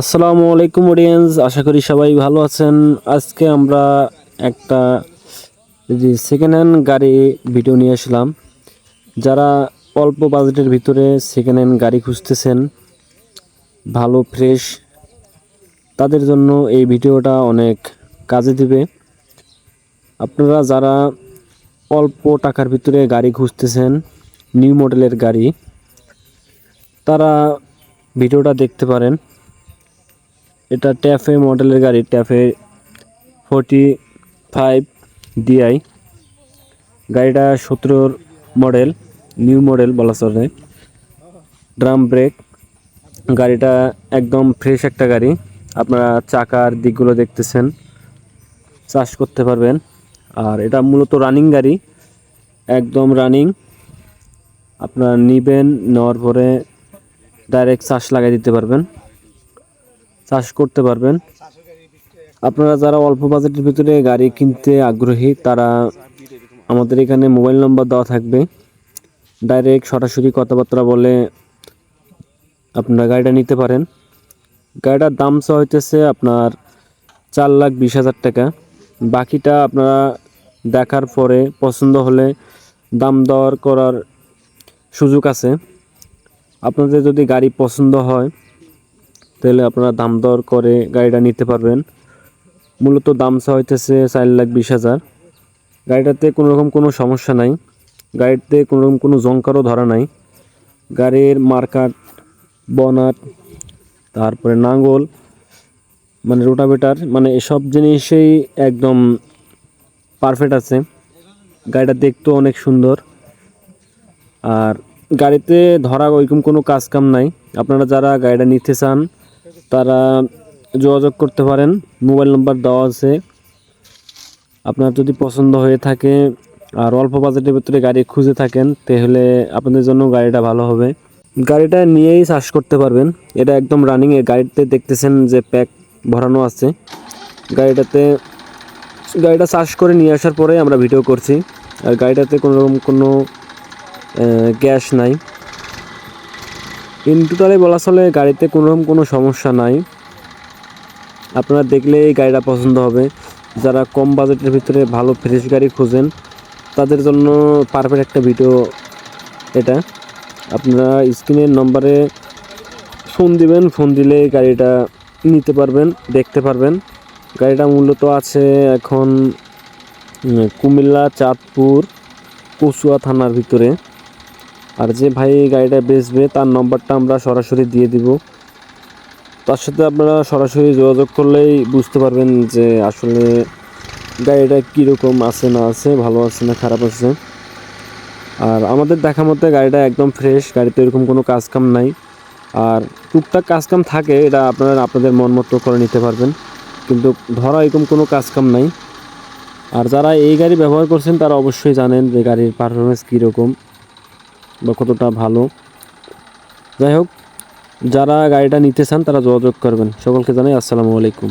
আসসালামু আলাইকুম অডিয়েন্স আশা করি সবাই ভালো আছেন। আজকে আমরা একটা যে সেকেন্ড হ্যান্ড গাড়ি ভিডিও নিয়ে আসলাম। যারা অল্প বাজেটের ভিতরে সেকেন্ড হ্যান্ড গাড়ি খুঁজতেছেন, ভালো ফ্রেশ তাদের জন্য এই ভিডিওটা অনেক কাজে দিবে। আপনারা যারা অল্প টাকার ভিতরে গাড়ি খুঁজতেছেন নিউ মডেলের গাড়ি, তারা ভিডিওটা দেখতে পারেন। এটা ট্যাফে মডেলের গাড়ি ট্যাফে ফোরটি ফাইভ ডিআই গাড়িটা সতেরোর মডেল নিউ মডেল বলা চলে। ড্রাম ব্রেক গাড়িটা একদম ফ্রেশ একটা গাড়ি। আপনারা চাকার দিকগুলো দেখতেছেন চাষ করতে পারবেন। আর এটা মূলত রানিং গাড়ি, একদম রানিং আপনারা নিবেন, নেওয়ার পরে ডাইরেক্ট চাষ লাগাই দিতে পারবেন। চাষ করতে পারবেন। আপনারা যারা অল্প বাজেটের ভিতরে গাড়ি কিনতে আগ্রহী, তারা আমাদের এখানে মোবাইল নম্বর দেওয়া থাকবে। ডাইরেক্ট সরাসরি কথাবার্তা বলে আপনারা গাড়িটা নিতে পারেন। গাড়িটার দাম চা হইতেছে আপনার চার লাখ বিশ হাজার টাকা। বাকিটা আপনারা দেখার পরে পছন্দ হলে দাম দর করার সুযোগ আছে। আপনাদের যদি গাড়ি পছন্দ হয় তাহলে আপনারা দাম দর করে গাড়িটা নিতে পারবেন। মূলত দাম চা হইতেছে চার লাখ বিশ হাজার। গাড়িটাতে কোনো রকম কোনো সমস্যা নাই। গাড়িতে কোনো রকম কোনো জঙ্কারও ধরা নাই। গাড়ির মার্কাট বনাট তারপরে নাঙ্গল মানে রোটাভেটার মানে এসব জিনিসেই একদম পারফেক্ট আছে। গাড়িটা দেখতেও অনেক সুন্দর। আর গাড়িতে ধরা ওইরকম কোনো কাজ কাম নাই। আপনারা যারা গাড়িটা নিতে চান তারা যোগাযোগ করতে পারেন। মোবাইল নাম্বার দেওয়া আছে। আপনার যদি পছন্দ হয়ে থাকে আর অল্প বাজেটের ভিতরে গাড়ি খুঁজে থাকেন, তাহলে আপনাদের জন্য গাড়িটা ভালো হবে। গাড়িটা নিয়েই চাষ করতে পারবেন। এটা একদম রানিং এ গাড়িতে দেখতেছেন যে প্যাক ভরানো আছে। গাড়িটাতে, গাড়িটা চাষ করে নিয়ে আসার পরে আমরা ভিডিও করছি। আর গাড়িটাতে কোনো রকম কোনো গ্যাস নাই। ইন টোটালি বলা চলে গাড়িতে কোনো রকম কোনো সমস্যা নাই। আপনারা দেখলে এই গাড়িটা পছন্দ হবে। যারা কম বাজেটের ভিতরে ভালো ফ্রেশ গাড়ি খোঁজেন, তাদের জন্য পারফেক্ট একটা ভিডিও এটা। আপনারা স্ক্রিনের নম্বরে ফোন দিবেন ফোন দিলে গাড়িটা নিতে পারবেন, দেখতে পারবেন। গাড়িটা মূলত আছে এখন কুমিল্লা, চাঁদপুর, কচুয়া থানার ভিতরে। আর যে ভাই গাড়িটা বেচবে, তার নম্বরটা আমরা সরাসরি দিয়ে দিব। তার সাথে আপনারা সরাসরি যোগাযোগ করলেই বুঝতে পারবেন যে আসলে গাড়িটা কীরকম আছে না আছে, ভালো আছে না খারাপ আছে। আর আমাদের দেখা মতে গাড়িটা একদম ফ্রেশ গাড়িতে এরকম কোনো কাজ কাম নাই। আর টুকটাক কাজ কাম থাকে, এটা আপনারা আপনাদের মন মতো করে নিতে পারবেন। কিন্তু ধরা এরকম কোনো কাজ কাম নাই। আর যারা এই গাড়ি ব্যবহার করছেন, তারা অবশ্যই জানেন যে গাড়ির পারফরমেন্স কীরকম। বা কতটা ভালো। যাই হোক, যারা গাড়িটা নিতে চান তারা যোগাযোগ করবেন। সকলকে জানাই আসসালামু আলাইকুম।